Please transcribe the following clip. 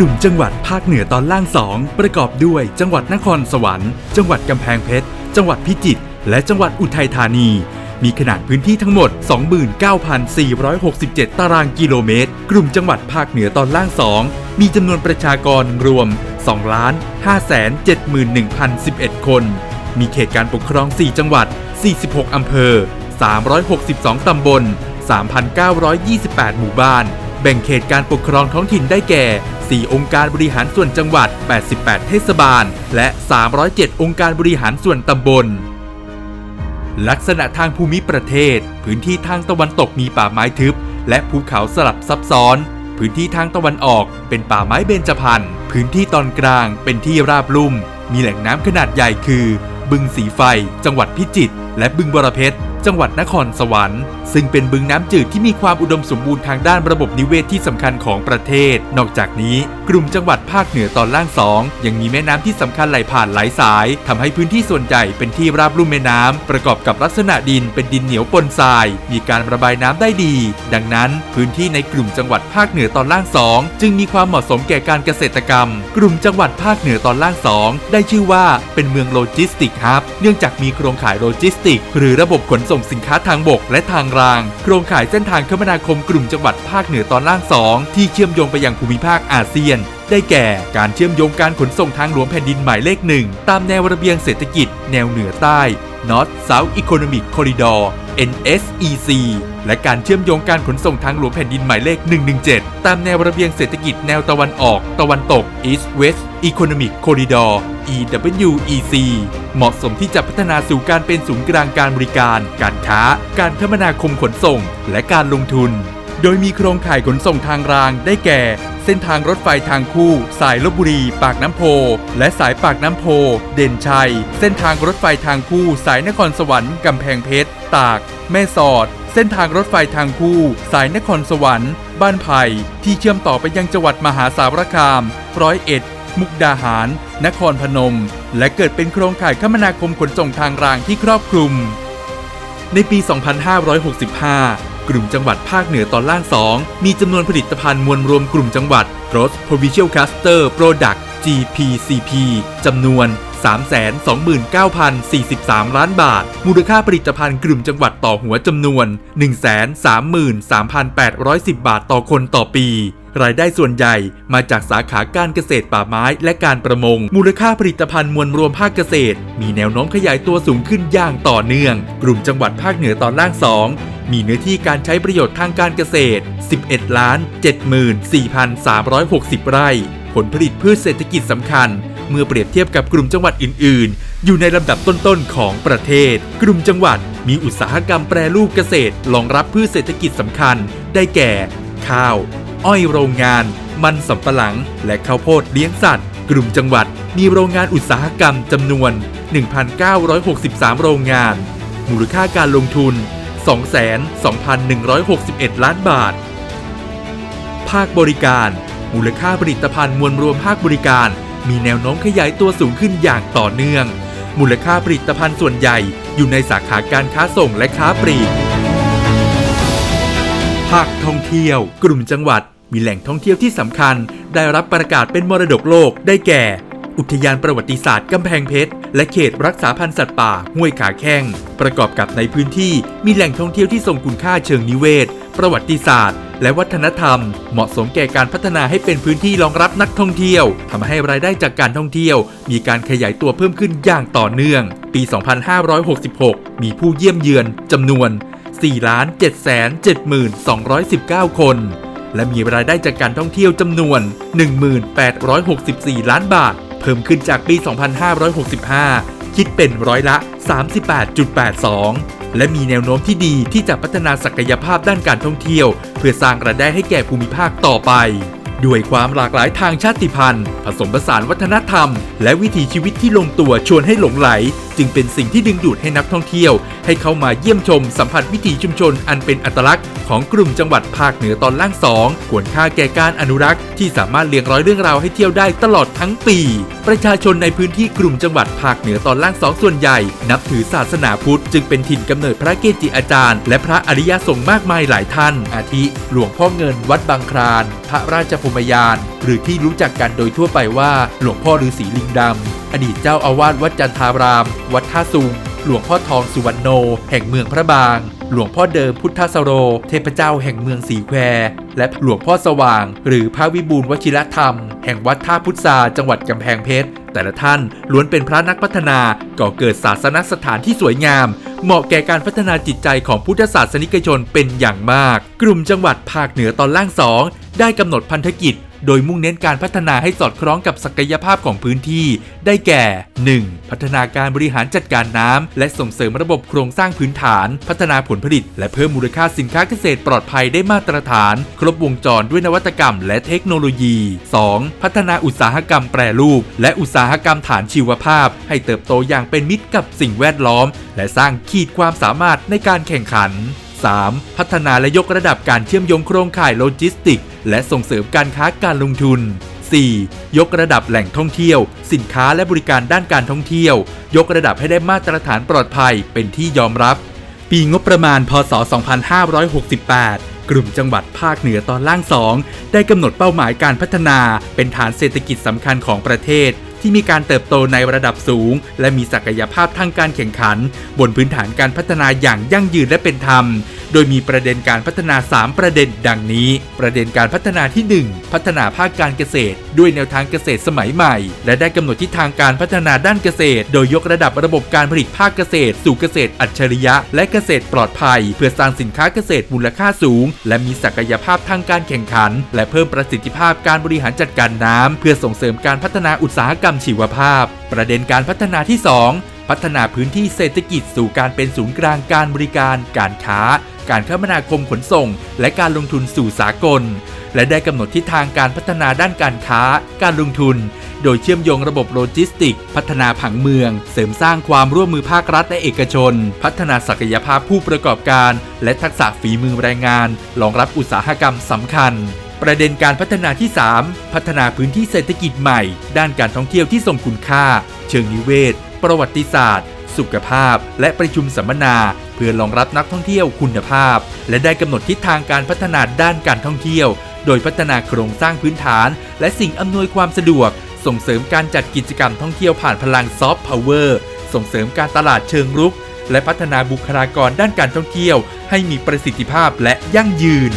ลุ่มจังหวัดภาคเหนือตอนล่าง2ประกอบด้วยจังหวัดนครสวรรค์ จังหวัดกำแพงเพชร จังหวัดพิจิตร และจังหวัดอุทัยธานี มีขนาดพื้นที่ทั้งหมด 29,467 ตารางกิโลเมตร กลุ่มจังหวัดภาคเหนือตอนล่าง2มีจำนวนประชากรรวม 2 571,011 คน มีเขตการปกครอง 4 จังหวัด 46 อำเภอ 362 ตำบล 3,928 หมู่บ้าน แบ่งเขตการปกครองท้องถิ่นได้แก่ 4 องค์การบริหารส่วนจังหวัด 88 เทศบาล และ 307 องค์การบริหารส่วนตำบล ลักษณะทางภูมิประเทศ พื้นที่ทางตะวันตกมีป่าไม้ทึบ และภูเขาสลับซับซ้อน พื้นที่ทางตะวันออกเป็นป่าไม้เบญจพรรณ พื้นที่ตอนกลางเป็นที่ราบลุ่ม มีแหล่งน้ำขนาดใหญ่คือ บึงสีไฟ จังหวัดพิจิตร และบึงบรเพชร จังหวัดนครสวรรค์ ซึ่งเป็นบึงน้ำจืดที่มีความอุดมสมบูรณ์ทางด้านระบบนิเวศที่สำคัญของประเทศ นอกจากนี้ กลุ่มจังหวัดภาคเหนือตอนล่างสองยังมีแม่น้ำที่สำคัญไหลผ่านหลายสายทำให้พื้นที่ส่วนใหญ่เป็นที่ราบลุ่มแม่น้ำประกอบกับลักษณะดินเป็นดินเหนียวปนทราย มีการระบายน้ำได้ดี ดังนั้น พื้นที่ในกลุ่มจังหวัดภาคเหนือตอนล่างสองจึงมีความเหมาะสมแก่การเกษตรกรรม กลุ่มจังหวัดภาคเหนือตอนล่างสองได้ชื่อว่าเป็นเมืองโลจิสติกฮับเนื่องจากมีโครงข่ายโลจิสติก หรือระบบขนส่งสินค้าทางบกและทางราง โครงข่ายเส้นทางคมนาคมกลุ่มจังหวัดภาคเหนือตอนล่าง 2 ที่เชื่อมโยงไปยังภูมิภาคอาเซียน ได้แก่การเชื่อมโยงการขนส่งทางหลวงแผ่นดินหมายเลขหนึ่งตามแนวระเบียงเศรษฐกิจ แนวเหนือใต้ North South Economic Corridor NSEC และการเชื่อมโยงการขนส่งทางหลวงแผ่นดินหมายเลข 117 ตามแนวระเบียงเศรษฐกิจแนวตะวันออก ตะวันตก East West Economic Corridor EWEC เหมาะสมที่จะพัฒนาสู่การเป็นศูนย์กลางการบริการ การค้า การคมนาคมขนส่ง และการลงทุน โดยมีโครงข่ายขนส่งทางรางได้แก่เส้นทางรถไฟทางคู่ สายลบบุรี ปากน้ำโพ และสายปากน้ำโพ เด่นชัย เส้นทางรถไฟทางคู่ สายนครสวรรค์กำแพงเพชร ตาก แม่สอด เส้นทางรถไฟทางคู่ สายนครสวรรค์ บ้านไผ่ที่เชื่อมต่อไปยังจังหวัดมหาสารคาม ร้อยเอ็ด มุกดาหาร นครพนม และเกิดเป็นโครงข่ายคมนาคมขนส่งทางรางที่ครอบคลุม ในปี 2565 กลุ่มจังหวัดภาคเหนือตอนล่าง 2 มีจำนวนผลิตภัณฑ์มวลรวมกลุ่มจังหวัด Gross Provincial Cluster Product GPCP จำนวน 329,043 ล้านบาท มูลค่าผลิตภัณฑ์กลุ่มจังหวัดต่อหัวจำนวน 133,810 บาทต่อคนต่อปี รายได้ส่วนใหญ่มาจากสาขาการเกษตรป่าไม้และการประมง มูลค่าผลิตภัณฑ์มวลรวมภาคเกษตร มีแนวโน้มขยายตัวสูงขึ้นอย่างต่อเนื่อง กลุ่มจังหวัดภาคเหนือตอนล่าง2มีเนื้อที่การใช้ประโยชน์ทางการเกษตร 11ล้าน74,360 ไร่ ผลผลิตพืชเศรษฐกิจสำคัญ เมื่อเปรียบเทียบกับกลุ่มจังหวัดอื่น ๆ อยู่ในลำดับต้น ๆ ของประเทศ กลุ่มจังหวัดมีอุตสาหกรรมแปรรูปเกษตรรองรับพืชเศรษฐกิจสำคัญ ได้แก่ ข้าว อ้อยโรงงาน มันสำปะหลัง และข้าวโพดเลี้ยงสัตว์ กลุ่มจังหวัด มีโรงงานอุตสาหกรรมจำนวน 1,963 โรงงาน มูลค่าการลงทุน 22,161 ล้านบาท ภาคบริการ มูลค่าผลิตภัณฑ์มวลรวมภาคบริการ มีแนวโน้มขยายตัวสูงขึ้นอย่างต่อเนื่อง มูลค่าผลิตภัณฑ์ส่วนใหญ่อยู่ในสาขาการค้าส่งและค้าปลีก ภาคท่องเที่ยว กลุ่มจังหวัด มีแหล่งท่องเที่ยวที่สำคัญ ได้รับประกาศเป็นมรดกโลกได้แก่ อุทยานประวัติศาสตร์กำแพงเพชร และเขตรักษาพันธุ์สัตว์ป่าห้วยขาแข้ง ประกอบกับในพื้นที่มีแหล่งท่องเที่ยวที่ทรงคุณค่าเชิงนิเวศ ประวัติศาสตร์ และวัฒนธรรม เหมาะสมแก่การพัฒนาให้เป็นพื้นที่รองรับนักท่องเที่ยวทำให้รายได้จากการท่องเที่ยว มีการขยายตัวเพิ่มขึ้นอย่างต่อเนื่อง ปี 2566 มีผู้เยี่ยมเยือนจำนวน 4,770,219 คน และมีรายได้จากการท่องเที่ยวจำนวน 1864 ล้านบาท เพิ่มขึ้นจากปี 2565 คิดเป็นร้อยละ 38.82 และมีแนวโน้มที่ดีที่จะพัฒนาศักยภาพด้านการท่องเที่ยว เพื่อสร้างรายได้ให้แก่ภูมิภาคต่อไปด้วยความหลากหลายทางชาติพันธุ์ ผสมผสานวัฒนธรรม และวิถีชีวิตที่ลงตัวชวนให้หลงไหล จึงเป็นสิ่งที่ดึงดูดให้นักท่องเที่ยว ให้เข้ามาเยี่ยมชมสัมผัสวิถีชุมชนอันเป็นอัตลักษณ์ของกลุ่มจังหวัดภาคเหนือตอนล่างสองควรค่าแก่การอนุรักษ์ที่สามารถเรียงร้อยเรื่องราวให้เที่ยวได้ตลอดทั้งปี ประชาชนในพื้นที่กลุ่มจังหวัดภาคเหนือตอนล่างสองส่วนใหญ่ นับถือศาสนาพุทธจึงเป็นถิ่นกำเนิดพระเกจิอาจารย์ และพระอริยสงฆ์มากมายหลายท่าน อาทิ หลวงพ่อเงินวัดบางครานพระราชพรหมยาน หรือที่รู้จักกันโดยทั่วไปว่า หลวงพ่อฤาษีลิงดำอดีตเจ้าอาวาสวัดจันทารามวัดท่าซุงหลวงพ่อทองสุวรรณโน แห่งเมืองพระบาง หลวงพ่อเดิมพุทธสโร เทพเจ้าแห่งเมืองสีแคว และหลวงพ่อสว่าง หรือพระวิบูลวชิรธรรม แห่งวัดท่าพุทธาจังหวัดกำแพงเพชร แต่ละท่านล้วนเป็นพระนักพัฒนาก่อเกิดศาสนสถานที่สวยงาม เหมาะแก่การพัฒนาจิตใจของพุทธศาสนิกชนเป็นอย่างมาก กลุ่มจังหวัดภาคเหนือตอนล่างสองได้กำหนดพันธกิจ โดยมุ่งเน้นการพัฒนาให้สอดคล้องกับศักยภาพของพื้นที่ ได้แก่ 1. พัฒนาการบริหารจัดการน้ำและส่งเสริมระบบโครงสร้างพื้นฐาน พัฒนาผลผลิต และเพิ่มมูลค่าสินค้าเกษตรปลอดภัยได้มาตรฐาน ครบวงจรด้วยนวัตกรรม และเทคโนโลยี 2. พัฒนาอุตสาหกรรมแปรรูป และอุตสาหกรรมฐานชีวภาพ ให้เติบโตอย่างเป็นมิตรกับสิ่งแวดล้อม และสร้างขีดความสามารถในการแข่งขัน 3. พัฒนาและยกระดับการเชื่อมโยงโครงข่ายโลจิสติก และส่งเสริมการค้าการลงทุน 4. ยกระดับแหล่งท่องเที่ยว สินค้าและบริการด้านการท่องเที่ยว ยกระดับให้ได้มาตรฐานปลอดภัยเป็นที่ยอมรับ ปีงบประมาณ พศ 2568กลุ่มจังหวัดภาคเหนือตอนล่าง 2 ได้กำหนดเป้าหมายการพัฒนา เป็นฐานเศรษฐกิจสำคัญของประเทศ ที่มีการเติบโตในระดับสูง และมีศักยภาพทางการแข่งขัน บนพื้นฐานการพัฒนาอย่างยั่งยืนและเป็นธรรม โดยมีประเด็นการพัฒนา 3 ประเด็นดังนี้ ประเด็นการพัฒนาที่ 1 พัฒนาภาคการเกษตร ด้วยแนวทางเกษตรสมัยใหม่ และได้กำหนดทิศทางการพัฒนาด้านเกษตร โดยยกระดับระบบการผลิตภาคเกษตร สู่เกษตรอัจฉริยะ และเกษตรปลอดภัย เพื่อสร้างสินค้าเกษตรมูลค่าสูง และมีศักยภาพทางการแข่งขัน และเพิ่มประสิทธิภาพการบริหารจัดการน้ำเพื่อส่งเสริมการพัฒนาอุตสาหกรรมชีวภาพ ประเด็นการพัฒนาที่ 2พัฒนาพื้นที่เศรษฐกิจสู่การเป็นศูนย์กลางการบริการ การค้า การคมนาคมขนส่ง และการลงทุนสู่สากล และได้กำหนดทิศทางการพัฒนาด้านการค้า การลงทุน โดยเชื่อมโยงระบบโลจิสติก พัฒนาผังเมือง เสริมสร้างความร่วมมือภาครัฐและเอกชน พัฒนาศักยภาพผู้ประกอบการ และทักษะฝีมือแรงงาน รองรับอุตสาหกรรมสำคัญประเด็นการพัฒนาที่ 3 พัฒนาพื้นที่เศรษฐกิจใหม่ ด้านการท่องเที่ยวที่ทรงคุณค่า เชิงนิเวศ ประวัติศาสตร์ สุขภาพ และประชุมสัมมนา พื่อรองรับนักท่องเที่ยวคุณภาพ และได้กำหนดทิศทางการพัฒนาด้านการท่องเที่ยว โดยพัฒนาโครงสร้างพื้นฐาน และสิ่งอำนวยความสะดวก ส่งเสริมการจัดกิจกรรมท่องเที่ยวผ่านพลังซอฟต์พาวเวอร์ส่งเสริมการตลาดเชิงรุก และพัฒนาบุคลากรด้านการท่องเที่ยว ให้มีประสิทธิภาพและยั่งยืน